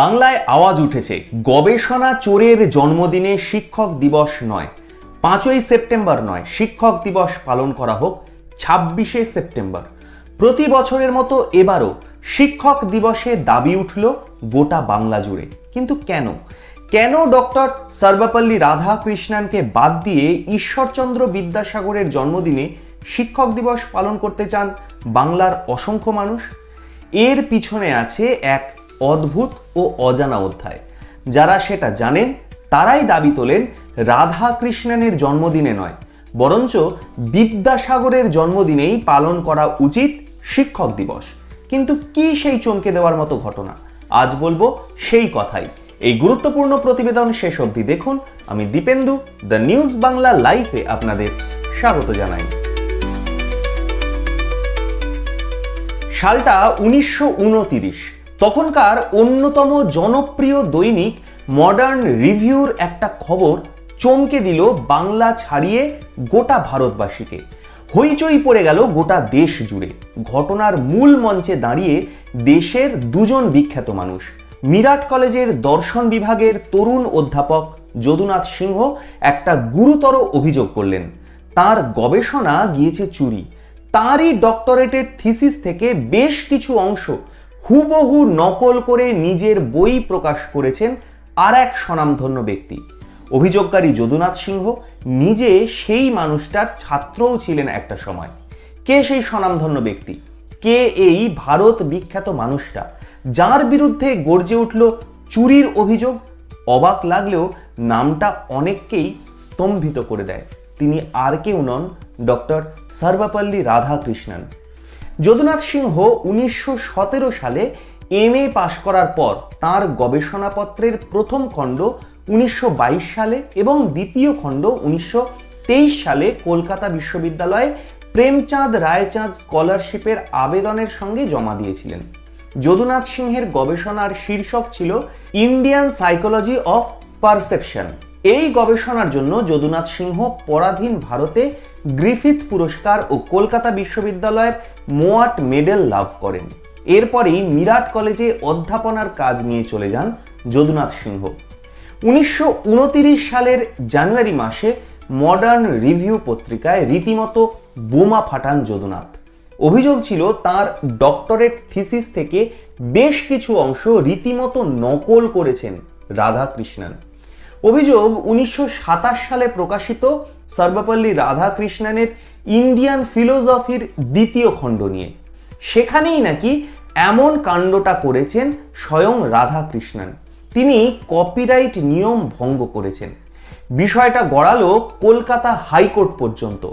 বাংলায় আওয়াজ উঠেছে, গবেষণা চোরের জন্মদিনে শিক্ষক দিবস নয়, পাঁচই সেপ্টেম্বর নয়, শিক্ষক দিবস পালন করা হোক ছাব্বিশে সেপ্টেম্বর। প্রতি বছরের মতো এবারও শিক্ষক দিবসে দাবি উঠল গোটা বাংলা জুড়ে। কিন্তু কেন? কেন ডক্টর সর্বপল্লী রাধাকৃষ্ণনকে বাদ দিয়ে ঈশ্বরচন্দ্র বিদ্যাসাগরের জন্মদিনে শিক্ষক দিবস পালন করতে চান বাংলার অসংখ্য মানুষ? এর পিছনে আছে এক অদ্ভুত ও অজানা অধ্যায়। যারা সেটা জানেন, তারাই দাবি তোলেন রাধা কৃষ্ণনের জন্মদিনে নয়, বরঞ্চ বিদ্যাসাগরের জন্মদিনেই পালন করা উচিত শিক্ষক দিবস। কিন্তু কি সেই চমকে দেওয়ার মতো ঘটনা? আজ বলব সেই কথাই। এই গুরুত্বপূর্ণ প্রতিবেদন শেষ অবধি দেখুন। আমি দীপেন্দু, দ্য নিউজ বাংলা লাইভে আপনাদের স্বাগত জানাই। সালটা উনিশশো উনত্রিশ। তখনকার অন্যতম জনপ্রিয় দৈনিক মডার্ন রিভিউর একটা খবর চমকে দিল বাংলা ছাড়িয়ে গোটা ভারতবাসীকে। হইচই পড়ে গেল গোটা দেশ জুড়ে। ঘটনার মূল মঞ্চে দাঁড়িয়ে দেশের দুজন বিখ্যাত মানুষ। মিরাট কলেজের দর্শন বিভাগের তরুণ অধ্যাপক যদুনাথ সিংহ একটা গুরুতর অভিযোগ করলেন। তার গবেষণা গিয়েছে চুরি। তারই ডক্টরেটের থিসিস থেকে বেশ কিছু অংশ হুবহু নকল করে নিজের বই প্রকাশ করেছেন আর এক স্বনামধন্য ব্যক্তি। অভিযোগকারী যদুনাথ সিংহ নিজে সেই মানুষটার ছাত্রও ছিলেন একটা সময়। কে সেই স্বনামধন্য ব্যক্তি? কে এই ভারত বিখ্যাত মানুষটা? যার বিরুদ্ধে গর্জে উঠল চুরির অভিযোগ? অবাক লাগলেও নামটা অনেককেই স্তম্ভিত করে দেয়। তিনি আর কেউ নন ডক্টর সর্বপল্লী রাধাকৃষ্ণন। যদুনাথ সিংহ উনিশশো সতেরো সালে এম এ পাশ করার পর তার গবেষণাপত্রের প্রথম খণ্ড উনিশশো বাইশ সালে এবং দ্বিতীয় খণ্ড উনিশশো তেইশ সালে কলকাতা বিশ্ববিদ্যালয়ে প্রেমচাঁদ রায়চাঁদ স্কলারশিপের আবেদনের সঙ্গে জমা দিয়েছিলেন। যদুনাথ সিংহের গবেষণার শীর্ষক ছিল ইন্ডিয়ান সাইকোলজি অফ পারসেপশন। এই গবেষণার জন্য যদুনাথ সিংহ পরাধীন ভারতে গ্রিফিথ পুরস্কার ও কলকাতা বিশ্ববিদ্যালয়ের মোয়াট মেডেল লাভ করেন। এরপরেই মিরাট কলেজে অধ্যাপনার কাজ নিয়ে চলে যান যদুনাথ সিংহ। উনিশশো উনত্রিশ সালের জানুয়ারি মাসে মডার্ন রিভিউ পত্রিকায় রীতিমতো বোমা ফাটান যদুনাথ। অভিযোগ ছিল, তার ডক্টরেট থিসিস থেকে বেশ কিছু অংশ রীতিমতো নকল করেছেন রাধাকৃষ্ণন। অভিযোগ উনিশশো সাতাশ সালে প্রকাশিত সর্বপল্লী রাধাকৃষ্ণনের ইন্ডিয়ান ফিলোসফির দ্বিতীয় খণ্ড নিয়ে। সেখানেই নাকি এমন কাণ্ডটা করেছেন স্বয়ং রাধাকৃষ্ণন। তিনি কপিরাইট নিয়ম ভঙ্গ করেছেন। বিষয়টা গড়ালো কলকাতা হাইকোর্ট পর্যন্ত।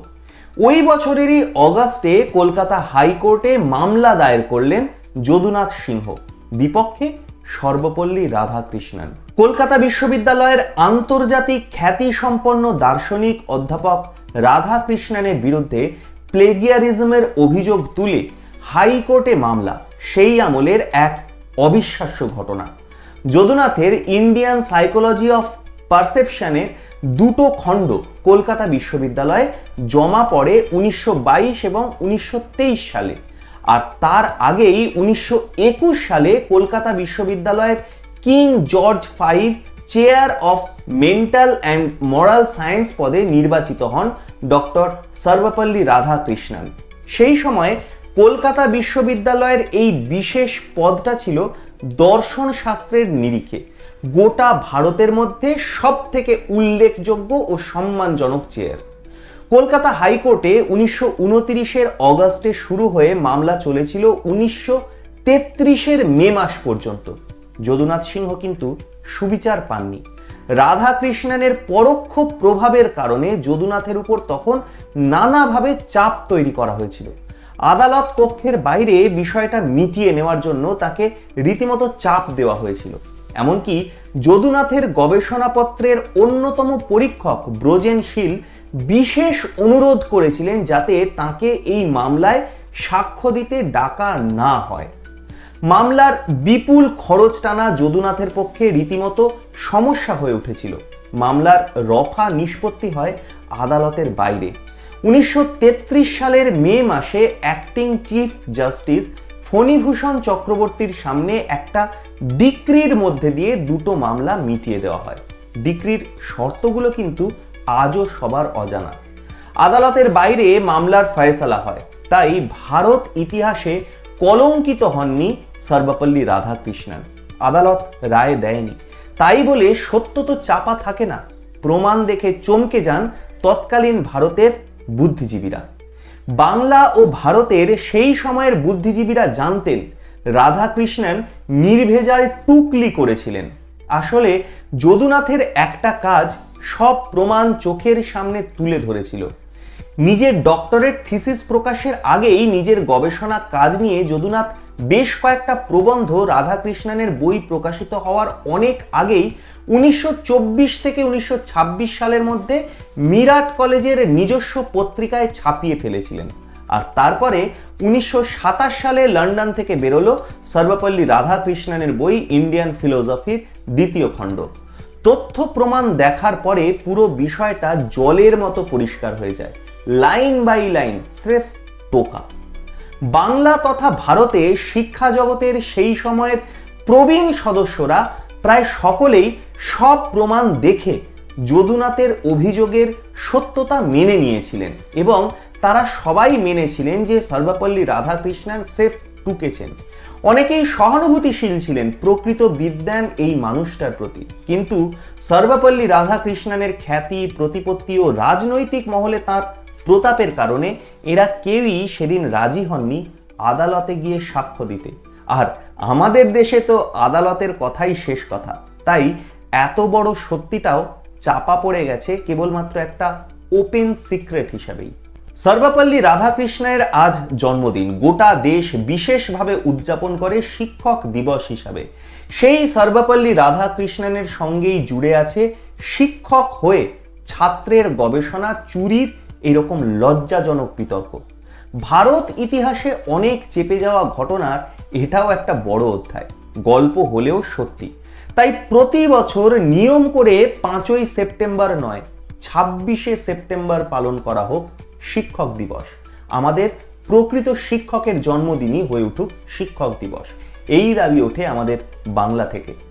ওই বছরেরই অগাস্টে কলকাতা হাইকোর্টে মামলা দায়ের করলেন যদুনাথ সিংহ। বিপক্ষে সর্বপল্লী রাধাকৃষ্ণন। কলকাতা বিশ্ববিদ্যালয়ের আন্তর্জাতিক খ্যাতিসম্পন্ন দার্শনিক অধ্যাপক রাধাকৃষ্ণনের বিরুদ্ধে প্লেগিয়ারিজমের অভিযোগ তুলে হাইকোর্টে মামলা, সেই আমলের এক অবিশ্বাস্য ঘটনা। যদুনাথের ইন্ডিয়ান সাইকোলজি অফ পারসেপশনের দুটো খণ্ড কলকাতা বিশ্ববিদ্যালয়ে জমা পড়ে উনিশশো বাইশ এবং উনিশশো তেইশ সালে। আর তার আগেই উনিশশো একুশ সালে কলকাতা বিশ্ববিদ্যালয়ের King George five, chair of mental and moral science পদে নির্বাচিত হন ডক্টর সর্বপল্লী রাধাকৃষ্ণন। সেই সময় কলকাতা বিশ্ববিদ্যালয়ের এই বিশেষ পদটা ছিল দর্শন শাস্ত্রের নিরিখে। গোটা ভারতের মধ্যে সব থেকে উল্লেখযোগ্য ও সম্মানজনক চেয়ার। কলকাতা হাইকোর্টে উনিশশো উনত্রিশের অগাস্টে শুরু হয়ে মামলা চলেছিল উনিশশো তেত্রিশের মে মাস পর্যন্ত। যদুনাথ সিংহ কিন্তু সুবিচার পাননি। রাধাকৃষ্ণনের পরোক্ষ প্রভাবের কারণে যদুনাথের উপর তখন নানাভাবে চাপ তৈরি করা হয়েছিল। আদালত কক্ষের বাইরে বিষয়টা মিটিয়ে নেওয়ার জন্য তাকে রীতিমতো চাপ দেওয়া হয়েছিল। এমনকি যদুনাথের গবেষণাপত্রের অন্যতম পরীক্ষক ব্রজেনশীল বিশেষ অনুরোধ করেছিলেন যাতে তাকে এই মামলায় সাক্ষ্য দিতে ডাকা না হয়। মামলার বিপুল খরচ টানা যদুনাথের পক্ষে রীতিমতো সমস্যা হয়ে উঠেছিল। মামলার রফা নিষ্পত্তি হয় আদালতের বাইরে। উনিশশো সালের মে মাসে অ্যাক্টিং চিফ জাস্টিস ফণীভূষণ চক্রবর্তীর সামনে একটা ডিক্রির মধ্যে দিয়ে দুটো মামলা মিটিয়ে দেওয়া হয়। ডিক্রির শর্তগুলো কিন্তু আজও সবার অজানা। আদালতের বাইরে মামলার ফয়সালা হয়। তাই ভারত ইতিহাসে কলঙ্কিত হননি সর্বপল্লী রাধাকৃষ্ণন। আদালত রায় দেয়নি। তাই বলে সত্য তো চাপা থাকে না। প্রমাণ দেখে চমকে যান তৎকালীন ভারতের বুদ্ধিজীবীরা। বাংলা ও ভারতের সেই সময়ের বুদ্ধিজীবীরা জানতেন রাধাকৃষ্ণন নির্ভেজাল টুকলি করেছিলেন। আসলে যদুনাথের একটা কাজ সব প্রমাণ চোখের সামনে তুলে ধরেছিল। নিজের ডক্টরেট থিসিস প্রকাশের আগেই নিজের গবেষণা কাজ নিয়ে যদুনাথ বেশ কয়েকটা প্রবন্ধ রাধাকৃষ্ণনের বই প্রকাশিত হওয়ার অনেক আগেই উনিশশো চব্বিশ থেকে উনিশশো ছাব্বিশ সালের মধ্যে মিরাট কলেজের নিজস্ব পত্রিকায় ছাপিয়ে ফেলেছিলেন। আর তারপরে উনিশশো সাতাশ সালে লন্ডন থেকে বেরোলো সর্বপল্লী রাধাকৃষ্ণনের বই ইন্ডিয়ান ফিলোসফির দ্বিতীয় খণ্ড। তথ্য প্রমাণ দেখার পরে পুরো বিষয়টা জলের মতো পরিষ্কার হয়ে যায়। লাইন বাই লাইন স্রেফ টোকা। বাংলা তথা ভারতে শিক্ষা জগতের সেই সময়ের প্রবীণ সদস্যরা প্রায় সকলেই সব প্রমাণ দেখে যদুনাথের অভিযোগের সত্যতা মেনে নিয়েছিলেন এবং তারা সবাই মেনেছিলেন যে সর্বপল্লী রাধাকৃষ্ণন স্রেফ টুকেছেন। অনেকেই সহানুভূতিশীল ছিলেন প্রকৃত বিদ্যান এই মানুষটার প্রতি। কিন্তু সর্বপল্লী রাধাকৃষ্ণনের খ্যাতি, প্রতিপত্তি ও রাজনৈতিক মহলে তার প্রতাপের কারণে এরা কেউই সেদিন রাজি হননি আদালতে গিয়ে সাক্ষ্য দিতে। আর আমাদের দেশে তো আদালতের কথাই শেষ কথা। তাই এত বড় সত্যিটাও চাপা পড়ে গেছে কেবলমাত্র একটা ওপেন সিক্রেট হিসাবেই। সর্বপল্লী রাধাকৃষ্ণের আজ জন্মদিন। গোটা দেশ বিশেষভাবে উদযাপন করে শিক্ষক দিবস হিসাবে। সেই সর্বপল্লী রাধাকৃষ্ণনের সঙ্গেই জুড়ে আছে শিক্ষক হয়ে ছাত্রের গবেষণা চুরির এরকম লজ্জাজনক বিতর্ক। ভারত ইতিহাসে অনেক চেপে যাওয়া ঘটনার এটাও একটা বড় অধ্যায়। গল্প হলেও সত্যি। তাই প্রতি বছর নিয়ম করে পাঁচই সেপ্টেম্বর নয়, ছাব্বিশে সেপ্টেম্বর পালন করা হোক শিক্ষক দিবস। আমাদের প্রকৃত শিক্ষকের জন্মদিনই হয়ে উঠুক শিক্ষক দিবস। এই দাবি ওঠে আমাদের বাংলা থেকে।